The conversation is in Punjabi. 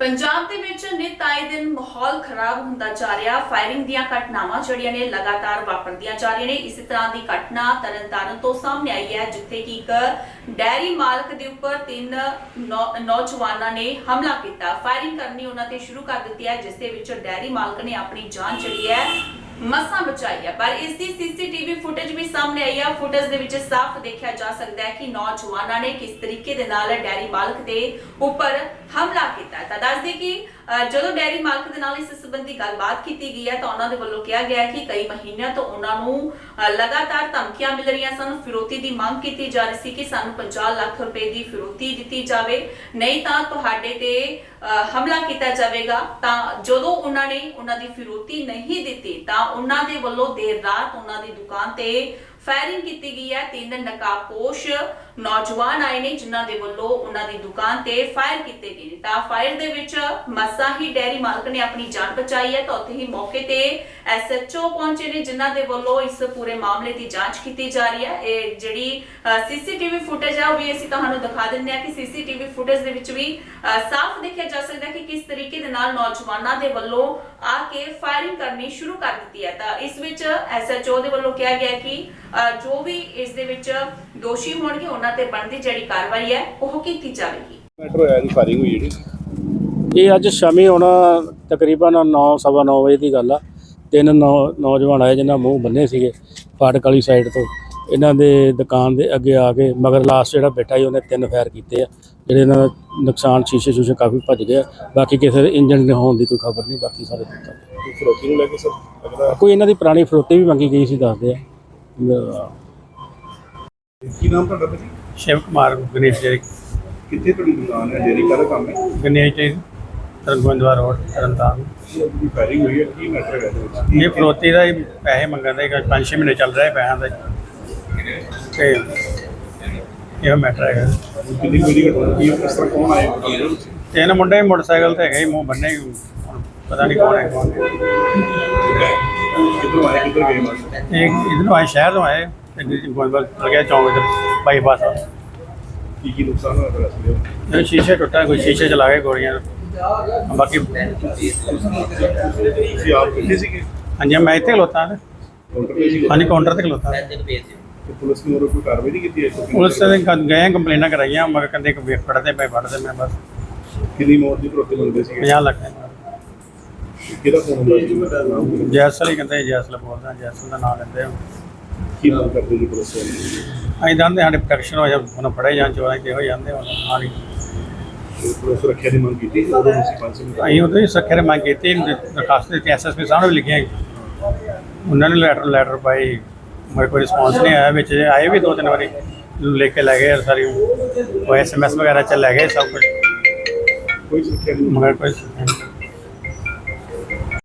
ਪੰਜਾਬ ਦੇ ਵਿੱਚ ਨਿਤ ਦਿਨ ਮਾਹੌਲ ਖਰਾਬ ਹੁੰਦਾ ਜਾ ਰਿਹਾ। ਫਾਇਰਿੰਗ ਦੀਆਂ ਘਟਨਾਵਾਂ ਜਿਹੜੀਆਂ ਨੇ ਲਗਾਤਾਰ ਵਾਪਰਦੀਆਂ ਜਾ ਰਹੀਆਂ ਨੇ। ਇਸੇ ਤਰ੍ਹਾਂ ਦੀ ਘਟਨਾ ਤਰਨਤਾਰਨ ਤੋਂ ਸਾਹਮਣੇ ਆਈ ਹੈ, ਜਿੱਥੇ ਕਿ ਇੱਕ ਡੈਰੀ ਮਾਲਕ ਦੇ ਉੱਪਰ ਤਿੰਨ ਨੌਜਵਾਨਾਂ ਨੇ ਹਮਲਾ ਕੀਤਾ। ਫਾਇਰਿੰਗ ਕਰਨੀ ਉਹਨਾਂ ਤੇ ਸ਼ੁਰੂ ਕਰ ਦਿੱਤੀ ਹੈ, ਜਿਸ ਦੇ ਵਿੱਚ ਡੈਰੀ ਮਾਲਕ ਨੇ ਆਪਣੀ ਜਾਨ ਜਿਹੜੀ ਹੈ, ਮਸਾਂ ਬਚਾਈ ਹੈ। ਪਰ ਇਸ ਦੀ ਸੀਸੀਟੀਵੀ ਫੁਟੇਜ ਵੀ ਸਾਹਮਣੇ ਆਈ ਹੈ। ਫੁਟੇਜ ਦੇ ਵਿੱਚ ਸਾਫ਼ ਦੇਖਿਆ ਜਾ ਸਕਦਾ ਹੈ ਕਿ ਨੌਜਵਾਨਾਂ ਨੇ ਕਿਸ ਤਰੀਕੇ ਦੇ ਨਾਲ ਡੈਰੀ ਮਾਲਕ ਦੇ ਉੱਪਰ ਹਮਲਾ ਕੀਤਾ ਹੈ। ਤਾਂ ਕਿ ਅ, ਜਦੋਂ ਡੈਰੀ ਮਾਲਕ ਦੇ ਨਾਲ ਇਸ ਸੰਬੰਧੀ ਗੱਲਬਾਤ ਕੀਤੀ ਗਈ ਹੈ ਤਾਂ ਉਹਨਾਂ ਦੇ ਵੱਲੋਂ ਕਿਹਾ ਗਿਆ ਹੈ ਕਿ ਕਈ ਮਹੀਨਿਆਂ ਤੋਂ ਉਹਨਾਂ ਨੂੰ ਅ, ਲਗਾਤਾਰ ਧਮਕੀਆਂ ਮਿਲ ਰਹੀਆਂ ਸਨ ਫਿਰੋਤੀ ਦੀ ਮੰਗ ਕੀਤੀ ਜਾ ਰਹੀ ਸੀ ਕਿ ਸਾਨੂੰ 50 ਲੱਖ ਰੁਪਏ ਦੀ ਫਿਰੋਤੀ ਦਿੱਤੀ ਜਾਵੇ ਨਹੀਂ ਤਾਂ ਤੁਹਾਡੇ ਤੇ ਹਮਲਾ ਕੀਤਾ ਜਾਵੇਗਾ ਤਾਂ ਜਦੋਂ ਉਹਨਾਂ ਨੇ ਉਹਨਾਂ ਦੀ ਫਿਰੋਤੀ ਨਹੀਂ ਦਿੱਤੀ ਤਾਂ ਉਹਨਾਂ ਦੇ ਵੱਲੋਂ ਦੇਰ ਰਾਤ ਉਹਨਾਂ ਦੀ ਦੁਕਾਨ ਤੇ ਫਾਇਰਿੰਗ ਕੀਤੀ ਗਈ ਹੈ। ਤਿੰਨ ਨਕਾਬਪੋਸ਼ ਨੌਜਵਾਨ ਆਏ ਨੇ ਜਿਨ੍ਹਾਂ ਦੇ ਵੱਲੋਂ ਉਹਨਾਂ ਦੀ ਦੁਕਾਨ ਤੇ ਫਾਇਰ ਕੀਤੇ ਗਏ ਤਾਂ ਫਾਇਰ ਦੇ ਵਿੱਚ ਮਸਾ ਹੀ ਡੈਰੀ ਮਾਲਕ ਨੇ ਆਪਣੀ ਜਾਨ ਬਚਾਈ ਹੈ। ਤਾਂ ਉੱਥੇ ਹੀ ਮੌਕੇ ਤੇ ਐਸਐਚਓ ਪਹੁੰਚੇ ਨੇ ਜਿਨ੍ਹਾਂ ਦੇ ਵੱਲੋਂ ਇਸ ਪੂਰੇ ਮਾਮਲੇ ਦੀ ਜਾਂਚ ਕੀਤੀ ਜਾ ਰਹੀ ਹੈ। ਇਹ ਜਿਹੜੀ ਸੀਸੀਟੀਵੀ ਫੁਟੇਜ ਹੈ ਉਹ ਵੀ ਅਸੀਂ ਤੁਹਾਨੂੰ ਦਿਖਾ ਦਿੰਦੇ ਹਾਂ ਕਿ ਸੀਸੀਟੀਵੀ ਫੁਟੇਜ ਦੇ ਵਿੱਚ ਵੀ ਅ, ਸਾਫ਼ ਦੇਖਿਆ ਜਾ ਸਕਦਾ ਕਿ ਕਿਸ ਤਰੀਕੇ ਦੇ ਨਾਲ ਨੌਜਵਾਨਾਂ ਦੇ ਵੱਲੋਂ ਆ ਕੇ ਫਾਇਰਿੰਗ ਕਰਨੀ ਸ਼ੁਰੂ ਕਰ ਦਿੱਤੀ ਹੈ। ਤਾਂ ਇਸ ਵਿੱਚ ਐਸਐਚਓ ਦੇ ਵੱਲੋਂ ਕਿਹਾ ਗਿਆ ਕਿ ਜੋ ਵੀ ਇਸ ਦੇ ਵਿੱਚ ਦੋਸ਼ੀ ਹੋਣਗੇ ਉਹਨਾਂ ਤੇ ਬਣਦੀ ਜਿਹੜੀ ਕਾਰਵਾਈ ਹੈ ਉਹ ਕੀਤੀ ਜਾਵੇਗੀ। ਮੈਟਰ ਹੋਇਆ ਦੀ ਫਾਇਰਿੰਗ ਹੋਈ ਜਿਹੜੀ? ਇਹ ਅੱਜ ਸ਼ਾਮੀ ਹੁਣ ਤਕਰੀਬਨ 9:30 ਵਜੇ ਦੀ ਗੱਲ ਆ। ਤਿੰਨ ਨੌ- ਨੌਜਵਾਨ ਆਏ ਜਿਨ੍ਹਾਂ ਮੂੰਹ ਬੰਨੇ ਸੀਗੇ ਫਾਟਕ ਵਾਲੀ ਸਾਈਡ ਤੋਂ। ਇਹਨਾਂ ਦੇ ਦੁਕਾਨ ਦੇ ਅੱਗੇ ਆ ਕੇ ਮਗਰ ਲਾਸਟ ਜਿਹੜਾ ਬੈਠਾ ਸੀ ਉਹਨੇ ਤਿੰਨ ਫਾਇਰ ਕੀਤੇ ਆ। ਜਿਹੜੇ ਇਹਨਾਂ ਦਾ ਨੁਕਸਾਨ ਸ਼ੀਸ਼ੇ ਸ਼ੂਸ਼ੇ ਕਾਫੀ ਭੱਜ ਗਿਆ ਬਾਕੀ ਕਿਸੇ ਦੇ ਇੰਜਨ ਦੇ ਹੋਣ ਦੀ ਕੋਈ ਖਬਰ ਨਹੀਂ ਬਾਕੀ ਸਾਰੇ ਠੀਕ ਠਾਕ। ਕੋਈ ਫਰੋਤੀ ਨੂੰ ਲੈ ਕੇ ਸਰ ਕੋਈ ਇਹਨਾਂ ਦੀ ਪੁਰਾਣੀ ਫਰੋਤੀ ਵੀ ਮੰਗੀ ਗਈ ਸੀ ਦੱਸਦੇ ਆ। ਕੀ ਨਾਮ ਤੁਹਾਡਾ ਭਾਜੀ? ਸ਼ਿਵ ਕੁਮਾਰ ਗਣੇਸ਼ ਜੀ। ਕਿੱਥੇ ਤੁਹਾਡੀ ਦੁਕਾਨ ਹੈ? ਡੇਰੀ ਦਾ ਕੰਮ ਹੈ? ਗਣੇਸ਼ ਜੀ ਤਰਨਗੋਬਿੰਦਵਾ ਰੋਡ ਤਰਨਤਾਰਨ। ਜਿਹੜੀ ਫਾਇਰਿੰਗ ਹੋਈ ਹੈ? ਕੀ ਮੈਟਰ ਹੈ ਇਹਦੇ ਵਿੱਚ? ਇਹ ਫਲੋਤੀ ਦਾ ਹੀ ਪੈਸੇ ਮੰਗਣ ਦਾ ਹੈਗਾ ਪੰਜ ਛੇ ਮਹੀਨੇ ਚੱਲ ਰਿਹਾ ਹੈ ਪੈਸਿਆਂ ਦਾ ਤੇ ਇਹ ਮੈਟਰ ਹੈਗਾ। ਕਿੰਨੀ ਕੋਈ ਘਟਨਾ ਕੀ ਕਿਸ ਤਰ੍ਹਾਂ ਕੌਣ ਆਏ ਤਿੰਨ ਮੁੰਡੇ ਮੋਟਰਸਾਈਕਲ ਤੇ ਹੈਗੇ ਮੂੰਹ ਬੰਨੇ। ਹੁਣ ਪਤਾ ਨਹੀਂ ਕੌਣ ਹੈ ਕੌਣ। ਕਿੱਧਰੋਂ ਆਏ ਕਿੱਧਰ ਗਏ ਮਾਰ ਇਹ ਇਧਰੋਂ ਆਏ ਸ਼ਹਿਰ ਤੋਂ ਆਏ ਤੇ ਗੋਬਿੰਦਵਾਲ ਲੱਗਿਆ ਚੌਂਕ ਇਧਰ ਬਾਈਪਾਸ ਕੀ ਕੀ ਨੁਕਸਾਨ ਹੋਇਆ ਫਿਰ ਅਸਲੀ ਇਹ ਸ਼ੀਸ਼ੇ ਟੁੱਟਾ ਕੋਈ ਸ਼ੀਸ਼ੇ ਚਲਾ ਗਏ ਗੋਲੀਆਂ। ਬਾਕੀ ਤੁਸੀਂ ਆਪ ਕਿੱਥੇ ਸੀਗੇ? ਹਾਂਜੀ ਮੈਂ ਇੱਥੇ ਖਲੋਤਾ ਹਾਂ ਤੇ ਹਾਂਜੀ ਕਾਊਂਟਰ ਤੇ ਖਲੋਤਾ। ਤੇ ਪੁਲਿਸ ਨੇ ਉਹ ਕੋਈ ਕਾਰਵਾਈ ਨਹੀਂ ਕੀਤੀ ਹੈ? ਪੁਲਿਸ ਨੇ ਕ- ਗਏ ਕੰਪਲੇਨਾਂ ਕਰਾਈਆਂ ਮਗਰ ਕਹਿੰਦੇ ਕਿ ਵੇਖ ਫੜਦੇ ਪਏ ਫੜਦੇ ਮੈਂ ਬਸ। ਕਿੰਨੀ ਮੌਤ ਦੀ ਫਰੋਤੀ ਮੰਗਦੇ ਸੀਗੇ? 50 ਲੱਖ ਕਿਹਦਾ ਫੋਨ ਹੁੰਦਾ ਸੀ? ਜੈਸਲ ਹੀ ਕਹਿੰਦੇ ਜੈਸਲ ਬੋਲਦਾ ਜੈਸਲ ਦਾ ਨਾਮ ਲੈਂਦੇ ਆ। ਕੀ ਮੰਗ ਕਰਦੇ ਜੀ ਪੁਲਿਸ ਵਾਲੇ? ਅਸੀਂ ਦੰਦੇ ਸਾਡੇ ਪ੍ਰੋਟੈਕਸ਼ਨ ਹੋ ਜਾ ਉਹਨਾਂ ਫੜੇ ਜਾਂ ਚੋਰਾਂ ਹੋ ਜਾਂਦੇ ਹੁਣ ਹਾਲੀ ਤੇ ਪੁਲਿਸ ਸੁਰੱਖਿਆ ਦੀ ਮੰਗ ਕੀਤੀ? ਉਦੋਂ ਤੁਸੀਂ ਪੰਜ ਸਿੰਘ ਅਸੀਂ ਉਹਦੇ ਸੱਖਰੇ ਮੰਗ ਕੀਤੀ ਦਰਖਾਸਤ ਦਿੱਤੀ ਐਸਐਸਪੀ ਸਾਹਿਬ ਨੇ ਵੀ ਲਿਖਿਆ ਸੀ। ਉਹਨਾਂ ਨੇ ਲੈਟਰ ਲੈਟਰ ਪਾਈ। ਮਗਰ ਕੋਈ ਰਿਸਪੌਂਸ ਨਹੀਂ ਆਇਆ ਵਿੱਚ ਆਏ ਵੀ ਦੋ ਤਿੰਨ ਵਾਰੀ। ਲੈ ਕੇ ਲੈ ਗਏ ਸਾਰੀ ਉਹ ਐਸਐਮਐਸ ਵਗੈਰਾ ਚ ਲੈ ਗਏ ਸਭ ਕੁਝ ਕੋਈ ਸੁਰੱਖਿਆ ਨਹੀਂ। ਮਗਰ ਕੋਈ